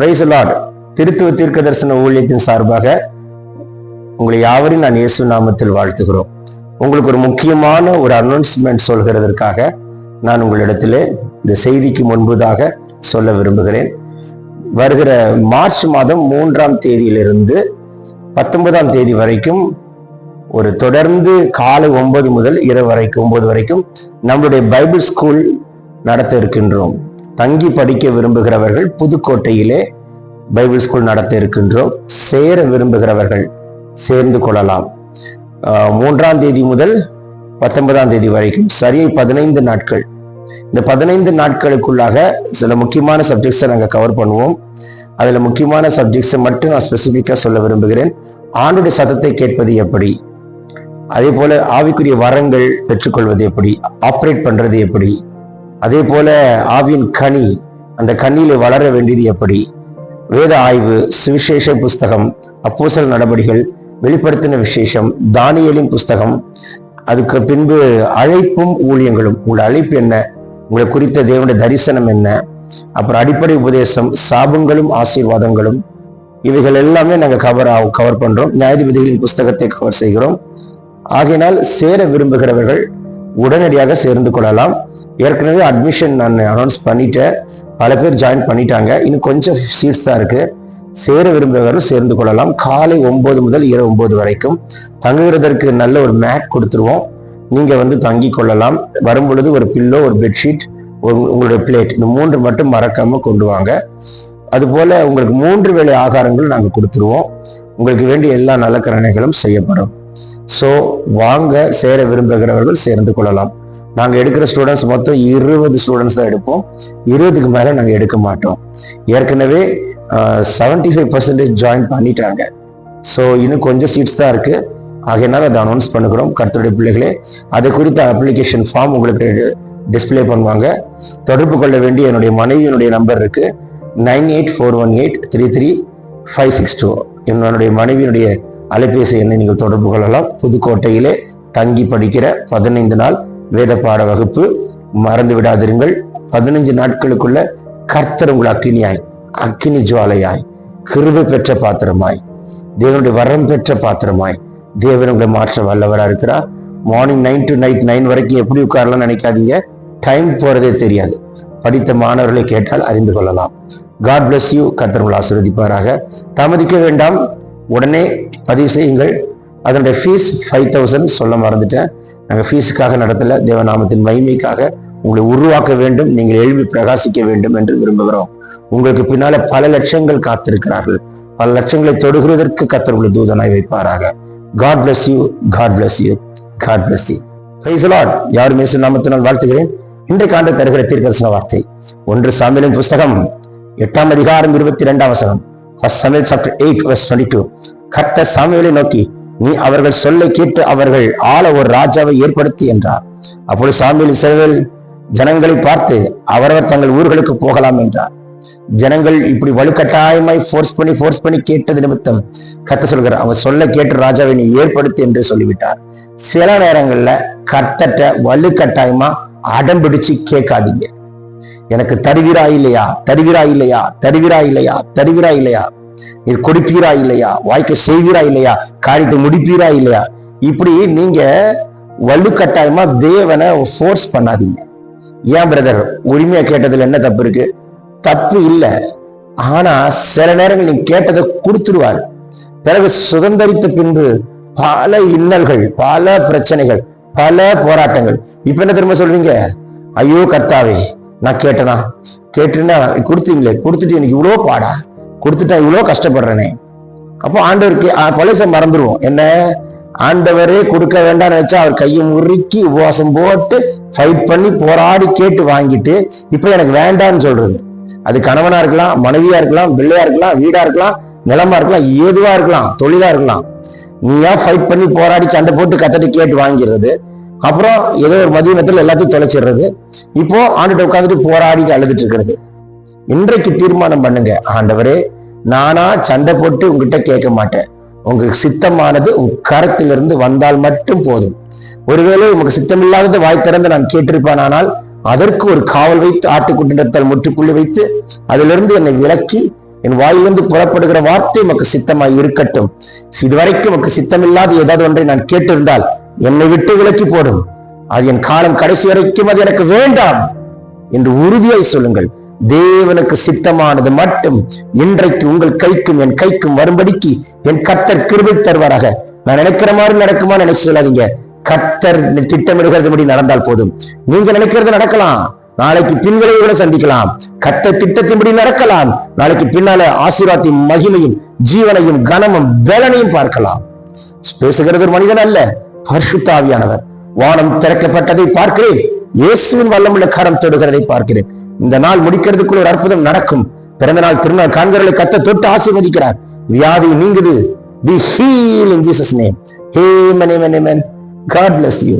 Price Lord திருத்துவ தீர்க்க தரிசன ஊழியத்தின் சார்பாக உங்களை யாவரையும் நான் இயேசு நாமத்தில் வாழ்த்துகிறோம். உங்களுக்கு ஒரு முக்கியமான ஒரு அனௌன்ஸ்மெண்ட் சொல்கிறதற்காக நான் உங்களிடத்திலே இந்த செய்திக்கு முன்பதாக சொல்ல விரும்புகிறேன். வருகிற மார்ச் மாதம் மூன்றாம் தேதியிலிருந்து பத்தொன்பதாம் தேதி வரைக்கும் ஒரு தொடர்ந்து காலை ஒன்பது முதல் இரவு வரைக்கும் ஒன்பது வரைக்கும் நம்மளுடைய பைபிள் ஸ்கூல் நடத்த இருக்கின்றோம். தங்கி படிக்க விரும்புகிறவர்கள் புதுக்கோட்டையிலே பைபிள் ஸ்கூல் நடத்த இருக்கின்றோம். சேர விரும்புகிறவர்கள் சேர்ந்து கொள்ளலாம். மூன்றாம் தேதி முதல் பத்தொன்பதாம் தேதி வரைக்கும் சரியை பதினைந்து நாட்கள். இந்த பதினைந்து நாட்களுக்குள்ளாக சில முக்கியமான சப்ஜெக்ட்ஸை நாங்கள் கவர் பண்ணுவோம். அதில் முக்கியமான சப்ஜெக்ட்ஸை மட்டும் நான் ஸ்பெசிஃபிக்காக சொல்ல விரும்புகிறேன். ஆண்டுடைய சத்தத்தை கேட்பது எப்படி? அதே போல ஆவிக்குரிய வரங்கள் பெற்றுக்கொள்வது எப்படி? ஆப்ரேட் பண்ணுறது எப்படி? அதே போல ஆவியின் கனி அந்த கனியில வளர வேண்டியது எப்படி? வேத ஆய்வு சுவிசேஷ புஸ்தகம் அப்போசல் நடவடிகள் வெளிப்படுத்தின விசேஷம் தானியலின் புஸ்தகம் அதுக்கு பின்பு அழைப்பும் ஊழியங்களும். உங்களோட அழைப்பு என்ன? உங்களை குறித்த தேவனுடைய தரிசனம் என்ன? அப்புறம் அடிப்படை உபதேசம் சாபங்களும் ஆசீர்வாதங்களும் இவைகள் எல்லாமே நாங்கள் கவர் கவர் பண்றோம். நியாயாதிபதிகளின் புஸ்தகத்தை கவர் செய்கிறோம். ஆகையினால் சேர விரும்புகிறவர்கள் உடனடியாக சேர்ந்து கொள்ளலாம். ஏற்கனவே அட்மிஷன் நான் அனௌன்ஸ் பண்ணிட்டேன். பல பேர் ஜாயின் பண்ணிட்டாங்க. இன்னும் கொஞ்சம் சீட்ஸ் தான் இருக்கு. சேர விரும்புகிறவர்கள் சேர்ந்து கொள்ளலாம். காலை ஒன்பது முதல் இரவு ஒன்பது வரைக்கும். தங்குகிறதற்கு நல்ல ஒரு மேட் கொடுத்துருவோம். நீங்க வந்து தங்கி கொள்ளலாம். வரும் பொழுது ஒரு பில்லோ ஒரு பெட்ஷீட் உங்களுடைய பிளேட் இந்த மூன்று மட்டும் மறக்காம கொண்டு வாங்க. அதுபோல உங்களுக்கு மூன்று வேளை ஆகாரங்கள் நாங்கள் கொடுத்துருவோம். உங்களுக்கு வேண்டிய எல்லா நலக்கரணைகளும் செய்யப்படும். ஸோ வாங்க சேர விரும்புகிறவர்கள் சேர்ந்து கொள்ளலாம். நாங்கள் எடுக்கிற ஸ்டூடெண்ட்ஸ் மொத்தம் இருபது ஸ்டூடெண்ட்ஸ் தான் எடுப்போம். இருபதுக்கு மேலே நாங்கள் எடுக்க மாட்டோம். ஏற்கனவே செவன்டி ஃபைவ் பர்சன்டேஜ் ஜாயின் பண்ணிட்டாங்க. ஸோ இன்னும் கொஞ்சம் சீட்ஸ் தான் இருக்கு. ஆகையினால் அதை அனௌன்ஸ் பண்ணுகிறோம். கருத்துடைய பிள்ளைகளே அதை குறித்த அப்ளிகேஷன் ஃபார்ம் உங்களுக்கு டிஸ்பிளே பண்ணுவாங்க. தொடர்பு கொள்ள வேண்டிய என்னுடைய மனைவியினுடைய நம்பர் இருக்கு. Nine eight four one eight three three five six two என்னுடைய மனைவியினுடைய அலைபேசி எண்ணை நீங்கள் தொடர்பு கொள்ளலாம். புதுக்கோட்டையிலே தங்கி படிக்கிற பதினைந்து நாள் வேத பாட வகுப்பு. மறந்து விடாதிருங்கள். பதினைஞ்சு நாட்களுக்குள்ள கர்த்தர் உங்கள் அக்கினியாய் அக்கினி ஜுவாலையாய் கிருபை பெற்ற பாத்திரமாய் தேவனுடைய வரம் பெற்ற பாத்திரமாய் தேவன் உங்களை மாற்ற வல்லவரா இருக்கிறார். Morning nine to night nine வரைக்கும் எப்படி உட்காரலாம் நினைக்காதீங்க. டைம் போறதே தெரியாது. படித்த மாணவர்களை கேட்டால் அறிந்து கொள்ளலாம். காட் பிளஸ் யூ கர்த்தர் உங்களை ஆசீர்வதிப்பாராக. தாமதிக்க வேண்டாம். உடனே பதிவு செய்யுங்கள். அதனுடைய ஃபீஸ் ஃபைவ் தௌசண்ட் சொல்ல மறந்துட்டேன். நாங்கள் ஃபீஸுக்காக நடத்தல. தேவநாமத்தின் மகிமைக்காக உங்களை உருவாக்க வேண்டும். நீங்கள் எழுப்பி பிரகாசிக்க வேண்டும் என்று விரும்புகிறோம். உங்களுக்கு பின்னால பல லட்சங்கள் காத்திருக்கிறார்கள். பல லட்சங்களை தொடுகிறதற்கு கத்தர் தூதனாய் வைப்பாராக. God bless you God bless you God bless you praise யார் மேசு நாமத்தினால் வாழ்த்துகிறேன். இன்றைக்கு ஆண்டு தருகிற தீர்க்கரசன வார்த்தை. ஒன்று சாமியலின் புஸ்தகம் எட்டாம் அதிகாரம் இருபத்தி இரண்டாம் வசனம். ஃபர்ஸ்ட் சமையல் chapter eight verse twenty two கர்த்த சாமியலை நோக்கி நீ அவர்கள் சொல்லை கேட்டு அவர்கள் ஆள ஒரு ராஜாவை ஏற்படுத்தி என்றார். அப்பொழுது சாமுவேல் இஸ்ரவேல் ஜனங்களை பார்த்து அவரவர் தங்கள் ஊர்களுக்கு போகலாம் என்றார். ஜனங்கள் இப்படி வலுக்கட்டாயமாய் ஃபோர்ஸ் பண்ணி ஃபோர்ஸ் பண்ணி கேட்டது நிமித்தம் கத்த சொல்கிறார் அவன் சொல்ல கேட்டு ராஜாவை நீ ஏற்படுத்து என்று சொல்லிவிட்டார். சில நேரங்கள்ல கர்த்தட்ட வலுக்கட்டாயமா அடம் பிடிச்சு கேட்காதீங்க. எனக்கு தருகிறா இல்லையா? தருகிறா இல்லையா? தருகிறா இல்லையா? தருகிறா இல்லையா? நீர் கொடுப்பீரா இல்லையா? வாய்க்க செய்வீரா இல்லையா? காரியத்தை முடிப்பீரா இல்லையா? இப்படி நீங்க வலுக்கட்டாயமா தேவனை ஃபோர்ஸ் பண்ணாதீங்க. ஏன் பிரதர் உரிமையா கேட்டதுல என்ன தப்பு இருக்கு? தப்பு இல்ல. ஆனா சில நேரங்கள் நீங்க கேட்டதை கொடுத்துருவார். பிறகு சுதந்திரித்த பின்பு பல இன்னல்கள் பல பிரச்சனைகள் பல போராட்டங்கள். இப்ப என்ன திரும்ப சொல்றீங்க? ஐயோ கர்த்தாவே நான் கேட்டேனா? கேட்டுன்னா கொடுத்தீங்களே கொடுத்துட்டு எனக்கு இவ்வளோ பாடா? கொடுத்துட்டா இவ்வளோ கஷ்டப்படுறேனே. அப்போ ஆண்டவருக்கு பழச மறந்துடுவோம் என்ன? ஆண்டவரே கொடுக்க வேண்டாம்னு நினைச்சா அவர் கையை முறுக்கி உபவாசம் போட்டு ஃபைட் பண்ணி போராடி கேட்டு வாங்கிட்டு இப்போ எனக்கு வேண்டாம்னு சொல்றது. அது கணவனா இருக்கலாம் மனைவியா இருக்கலாம் பிள்ளையா இருக்கலாம் வீடா இருக்கலாம் நிலமா இருக்கலாம் ஏதுவா இருக்கலாம் தொழிலா இருக்கலாம். நீயா ஃபைட் பண்ணி போராடி சண்டை போட்டு கத்தட்டு கேட்டு வாங்கிடுறது அப்புறம் ஏதோ ஒரு மதிய எல்லாத்தையும் தொலைச்சிடுறது. இப்போ ஆண்டுகிட்ட உட்காந்துட்டு போராடிட்டு அழுதுட்டு இருக்கிறது. இன்றைக்கு தீர்மானம் பண்ணுங்க. ஆண்டவரே நானா சண்டை போட்டு உங்ககிட்ட கேட்க மாட்டேன். உங்க சித்தமானது உங்க கரத்திலிருந்து வந்தால் மட்டும் போதும். ஒருவேளை உமக்கு சித்தமில்லாதது வாய் திறந்து நான் கேட்டிருப்பானால் அதற்கு ஒரு காவல் வைத்து ஆட்டுக்குட்டிடத்தால் முற்றுப்புள்ளி வைத்து அதிலிருந்து என்னை விலக்கி என் வாயிலிருந்து புறப்படுகிற வார்த்தை உமக்கு சித்தமாய் இருக்கட்டும். இதுவரைக்கும் உமக்கு சித்தமில்லாத ஏதாவது ஒன்றை நான் கேட்டிருந்தால் என்னை விட்டு விலக்கி போடும். அது என் காலம் கடைசி வரைக்கும் அது எனக்கு வேண்டாம் என்று உறுதியாய் சொல்லுங்கள். தேவனுக்கு சித்தமானது மட்டும் இன்றைக்கு உங்கள் கைக்கும் என் கைக்கும் வரும்படிக்கு என் கத்தர் கிருபை தருவாராக. நான் நினைக்கிற மாதிரி நடக்குமா நினைச்சு சொல்லாதீங்க. கத்தர் திட்டமிடுகிறது படி நடந்தால் போதும். நீங்க நினைக்கிறது நடக்கலாம். நாளைக்கு பின்விளைவுகளை சந்திக்கலாம். கத்த திட்டத்தின்படி நடக்கலாம். நாளைக்கு பின்னால ஆசீர்வாதத்தின் மகிமையும் ஜீவனையும் கனமும் பலனையும் பார்க்கலாம். பேசுகிறது ஒரு மனிதன் அல்ல. பரிசுத்தாவியானவர். வானம் திறக்கப்பட்டதை பார்க்கிறேன். இயேசுவின் வல்லமுள்ள கரம் தொடுகிறதை பார்க்கிறேன். இந்த நாள் முடிக்கிறதுக்குள்ள ஒரு அற்புதம் நடக்கும். பிறந்த நாள் திருநாள் காண்கிறவர்களை கத்த தொட்டு ஆசீர்வதிக்கிறார். வியாதி நீங்குது. Be healed in Jesus name. Amen amen amen. God bless you.